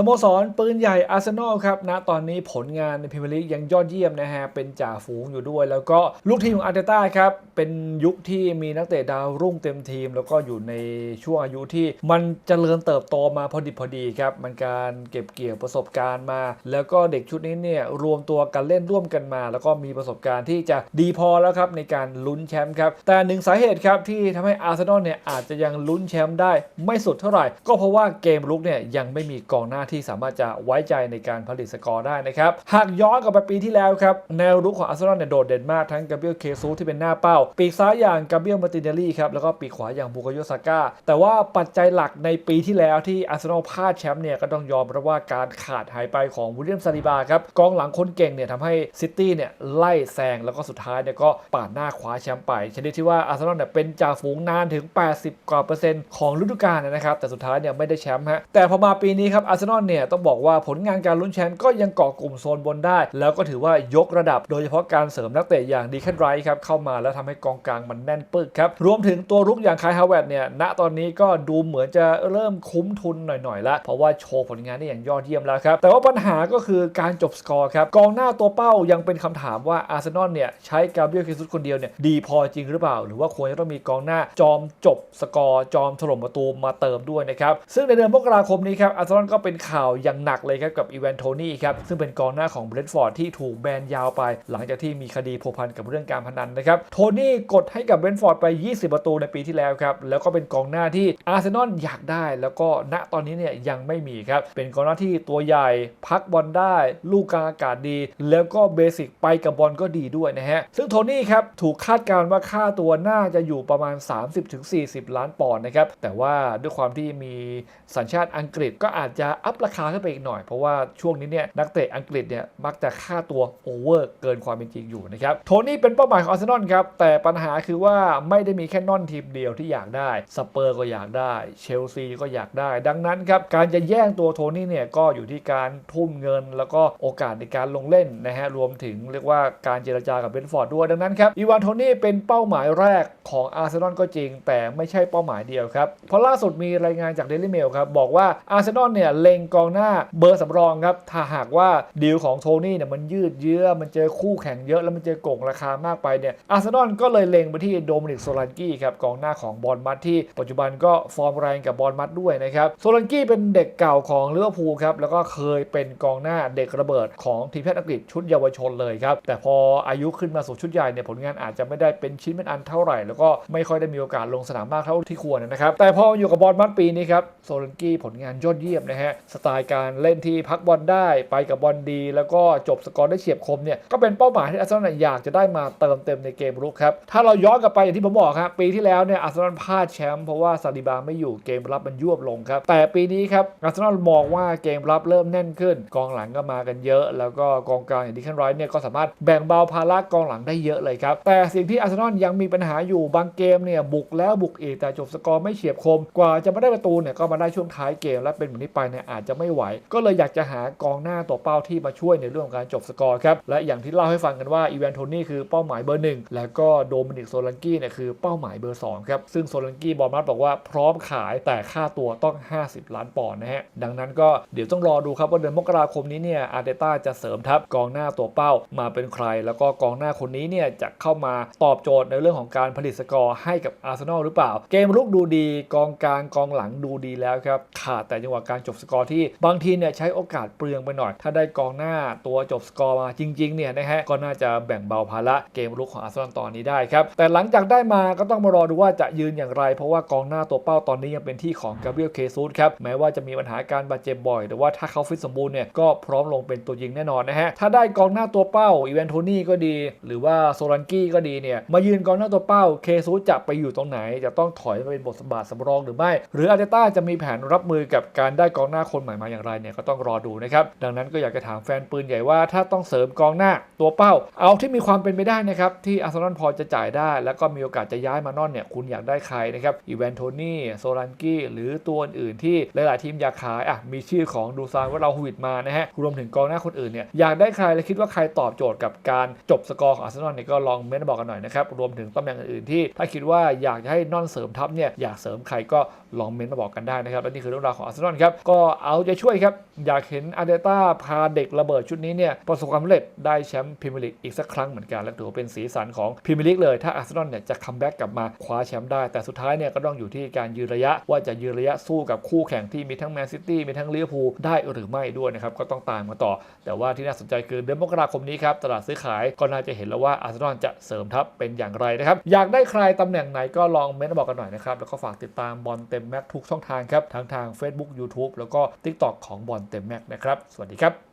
สโมสรปืนใหญ่อาร์เซนอลครับณตอนนี้ผลงานในพรีเมียร์ลีกยังยอดเยี่ยมนะฮะ เป็นจ่าฝูงอยู่ด้วย แล้วก็ลูกทีมของอาร์เตต้าครับ เป็นยุคที่มีนักเตะดาวรุ่งเต็มทีม แล้วก็อยู่ในช่วงอายุที่มันเจริญเติบโตมาพอดีพอดีครับ มันการเก็บเกี่ยวประสบการณ์มา แล้วก็เด็กชุดนี้เนี่ยรวมตัวกันเล่นร่วมกันมา แล้วก็มีประสบการณ์ที่จะดีพอแล้วครับในการลุ้นแชมป์ครับ แต่หนึ่งสาเหตุครับที่ทำให้อาร์เซนอลเนี่ยอาจจะยังลุ้นแชมป์ได้ไม่สุดเท่าไหร่ ก็เพราะว่าเกมรุกเนี่ยยังไม่มีกองหน้าที่สามารถจะไว้ใจในการผลิตสกอร์ได้นะครับ หากย้อนกลับไปปีที่แล้วครับ แนวรุกของอาร์เซนอลเนี่ยโดดเด่นมากทั้งกาเบรียลเคซูที่เป็นหน้าเป้า ปีกซ้ายอย่างกาเบรียลมาตินเนลี่ครับ แล้วก็ปีกขวาอย่างบูกาโยซาก้า แต่ว่าปัจจัยหลักในปีที่แล้วที่อาร์เซนอลพลาดแชมป์เนี่ยก็ต้องยอมรับว่าการขาดหายไปของวิลเลียมซาลิบาครับกองหลังคนเก่งเนี่ยทำให้ซิตี้เนี่ยไล่แซงแล้วก็สุดท้ายเนี่ยก็ปาดหน้าคว้าแชมป์ไปชนิดที่ว่าอาร์เซนอลเนี่ยเป็นจ่าฝูงนานถึง 80 กว่าเปอร์เซ็นต์ของฤดูกาลนะครับแต่สุดท้ายเนี่ยไม่ได้แชมป์ฮะแต่พอมาปีนี้ครับอาร์เซนอลเนี่ยต้องบอกว่าผลงานการลุ้นแชมป์ก็ยังเกาะกลุ่มโซนบนได้ แล้วก็ถือว่ายกระดับโดยเฉพาะการเสริมนักเตะอย่างดีแคนไรท์ครับเข้ามาแล้วทำให้กองกลางมันแน่นปึกครับรวมถึงตัวรุกอย่างคายฮาวเวิร์ดเนี่ยณตอนนี้ก็ดูเหมือนจะเริ่มคุ้มทุนหน่อยๆละเพราะว่าโชว์ผลงานได้อย่างยอดเยี่ยมแล้วครับแต่ว่าปัญหาก็คือการจบสกอร์ครับกองหน้าตัวเป้ายังเป็นคำถามว่าอาร์เซนอลเนี่ยใช้กาเบรียลเคซุสคนเดียวเนี่ยดีพอจริงหรือเปล่า หรือว่าควรจะต้องมีกองหน้าจอมจบสกอร์จอมถล่มประตูมาเติมด้วยนะครับซึ่งในเดือนมกราคมนี้ครับอาร์เซนอลก็เป็นข่าวอย่างหนักเลยครับกับอีเวนโทนี่ครับซึ่งเป็นกองหน้าของเบรนท์ฟอร์ดที่ถูกแบนยาวไป หลังจากที่มีคดีพัวพันกับเรื่องการพนันนะครับโทนี่กดให้กับเบรนท์ฟอร์ดไป 20 ประตูในปีที่แล้วครับแล้วก็เป็นกองหน้าที่อาร์เซนอลอยากได้ แล้วก็ณตอนนี้เนี่ยยังไม่มีครับเป็นกองหน้าที่ตัวใหญ่พักบอลได้ ลูกกลางอากาศดี แล้วก็เบสิกไปกับบอลก็ดีด้วยนะฮะซึ่งโทนี่ครับถูกคาดการณ์ว่าค่าตัวน่าจะอยู่ประมาณ 30-40 ล้านปอนด์นะครับแต่ว่าด้วยความที่มีสัญชาติอังกฤษก็อาจจะอัพราคาขึ้นไปอีกหน่อย เพราะว่าช่วงนี้เนี่ยนักเตะอังกฤษเนี่ยมักจะค่าตัวโอเวอร์เกินความเป็นจริงอยู่นะครับโทนี่เป็นเป้าหมายของอาร์เซนอลครับแต่ปัญหาคือว่าไม่ได้มีแค่นอนทีมเดียวที่อยากได้สเปอร์ก็อยากได้เชลซีก็อยากได้ ดังนั้นครับการจะแย่งตัวโทนี่เนี่ยก็อยู่ที่การทุ่มเงิน แล้วก็โอกาสในการลงเล่นนะฮะรวมถึงเรียกว่าการเจรจากับเบนฟอร์ดด้วยดังนั้นครับอีวานโทนี่เป็นเป้าหมายแรกของอาร์เซนอลก็จริง แต่ไม่ใช่เป้าหมายเดียวครับเพราะล่าสุดมีรายงานจากเดลิเมลครับบอกว่าอาร์เซนอลเนี่ยเล็งกองหน้าเบอร์สำรองครับ ถ้าหากว่าดีลของโทนี่เนี่ยมันยืดเยื้อ มันเจอคู่แข่งเยอะแล้วมันเจอโกงราคามากไปเนี่ย อาร์เซนอลก็เลยเล็งไปที่โดมินิกโซลันกี้ครับกองหน้าของบอลมัดที่ปัจจุบันก็ฟอร์มแรงกับบอลมัดด้วยนะครับโซลันกี้เป็นเด็กเก่าของลิเวอร์พูลครับแล้วก็เคยเป็นกองหน้าเด็กระเบิดของทีมชาติอังกฤษชุดเยาวชนเลยครับแต่พออายุขึ้นมาสู่ชุดใหญ่เนี่ยผลงานอาจจะไม่ได้เป็นชิ้นเป็นอันเท่าไหร่ แล้วก็ไม่ค่อยได้มีโอกาสลงสนามมากเท่าที่ควรนะครับแต่พออยู่กับบอลมัดปีนี้ครับโซลันกี้ผลงานยอดเยี่ยมนะฮะสไตล์การเล่นที่พักบอลได้ไปกับบอลดี แล้วก็จบสกอร์ได้เฉียบคมเนี่ยก็เป็นเป้าหมายที่อาร์เซนอลอยากจะได้มาเติมเต็มในเกมรุกครับถ้าเราย้อนกลับไปอย่างที่ผมบอกครับปีที่แล้วเนี่ยอาร์เซนอลพลาดแชมป์เพราะว่าซาดิบาไม่อยู่เกมรับมันยวบลงครับแต่ปีนี้ครับอาร์เซนอลมองว่าเกมรับเริ่มแน่นขึ้น กองหลังก็มากันเยอะ แล้วก็กองกลางอย่างดิคันไรท์เนี่ยก็สามารถแบ่งเบาภาระกองหลังได้เยอะเลยครับแต่สิ่งที่อาร์เซนอลยังมีปัญหาอยู่บางเกมเนี่ยบุกแล้วบุกอีกแต่จบสกอร์ไม่เฉียบคม กว่าจะมาได้ประตูเนี่ยก็มาได้ช่วงท้ายเกมและเป็นแบบนี้ไปเนี่ยอาจจะไม่ไหว ก็เลยอยากจะหากองหน้าตัวเป้าที่มาช่วยในเรื่องของการจบสกอร์ครับ และอย่างที่เล่าให้ฟังกันว่าอีเวนโทนี่คือเป้าหมายเบอร์หนึ่งแล้วก็โดมินิกโซลันกี้เนี่ยคือเป้าหมายเบอร์สองครับซึ่งโซลันกี้บอลมัดบอกว่าพร้อมขายแต่ค่าตัวต้อง 50 ล้านปอนด์นะฮะดังนั้นก็เดี๋ยวต้องรอดูครับว่าเดือนมกราคมนี้เนี่ยอาร์เตต้าจะเสริมทัพกองหน้าตัวเป้ามาเป็นใคร แล้วก็กองหน้าคนนี้เนี่ยจะเข้ามาตอบโจทย์ในเรื่องของการผลิตสกอร์ให้กับอาร์เซนอลหรือเปล่า เกมลุกดูดีกองกลางกองหลังดูดีแล้วครับขาดแต่จังหวะการจบสกอร์ที่บางทีเนี่ยใช้โอกาสเปลืองไปหน่อย ถ้าได้กองหน้าตัวจบสกอร์มาจริงๆเนี่ยนะฮะก็น่าจะแบ่งเบาภาระเกมลุกของอาร์เซนอลตอนนี้ได้ครับ แต่หลังจากได้มาก็ต้องมารอดูว่าจะยืนอย่างไร เพราะว่ากองหน้าตัวเป้าตอนนี้ยังเป็นที่ของกาเบรียลเคซูสครับแม้ว่าจะมีปัญหาการบาดเจ็บบ่อย แต่ว่าถ้าเขาฟิตสมบูรณ์เนี่ยก็พร้อมลงเป็นตัวยิงแน่นอนนะฮะถ้าได้กองหน้าตัวเป้าอีเวนโทนี่ก็ดี หรือว่าโซลันกี้ก็ดีเนี่ยมายืนกองหน้าตัวเป้าเคซูสจะไปอยู่ตรงไหน จะต้องถอยมาเป็นบทบาทสำรองหรือไม่ หรืออาร์เตต้าจะมีแผนรับมือกับการได้กองหน้าคนใหม่มาอย่างไรเนี่ยก็ต้องรอดูนะครับ ดังนั้นก็อยากจะถามแฟนปืนใหญ่ว่าถ้าต้องเสริมกองหน้าตัวเป้า เอาที่มีความเป็นไปได้นะครับที่อาร์เซนอลพอจะจ่ายได้ แล้วก็มีโอกาสจะย้ายมานอนเนี่ยคุณอยากได้ใครนะครับอีเวนโทนี่โซลันกี้หรือตัวอื่นๆที่หลาย ๆ ทีมอยากขายอะมีชื่อของดูซานว่าเราฮวิดมานะฮะรวมถึงกองหน้าคนอื่นเนี่ยอยากได้ใครและคิดว่าใครตอบโจทย์กับการจบสกอร์ของอาร์เซนอลเนี่ยก็ลองเม้นต์บอกกันหน่อยนะครับรวมถึงตำแหน่งอื่นๆที่ ถ้าคิดว่าอยากจะให้นอนเสริมทัพเนี่ยอยากเสริมใครก็ลองเม้นต์มาบอกกันได้นะครับและนี่คือเรื่องราวของอาร์เซนอลครับก็เอาใจช่วยครับ อยากเห็นอาร์เตต้าพาเด็กระเบิดชุดนี้เนี่ยประสบความสำเร็จได้แชมป์พรีเมียร์ลีกอีกสักครั้งเหมือนกันและถือเป็นสีสันของพรีเมียร์ลีกเลย ถ้าอาร์เซนอลเนี่ยจะคัมแบ็กกลับมาคว้าแชมป์ได้แต่สุดท้ายเนี่ยก็ต้องอยู่ที่การยืนระยะว่าจะยืนระยะสู้กับคู่แข่งที่มีทั้งแมนซิตี้มีทั้งลิเวอร์พูลได้หรือไม่ด้วยนะครับก็ต้องตามมาต่อ แต่ว่าที่น่าสนใจคือเดือนมกราคมนี้ครับตลาดซื้อขายก็น่าจะเห็นแล้วว่าอาร์เซนอลจะเสริมทัพเป็นอย่างไรนะครับอยากได้ใครตำแหน่งไหนก็ลองเม้นต์บอกกันหน่อยนะครับแล้วก็ฝากติดตามบอลเต็มแม็กทุกช่องทางครับทั้งทาง Facebook YouTube แล้วก็ TikTok ของบอลเต็มแม็กนะครับ สวัสดีครับ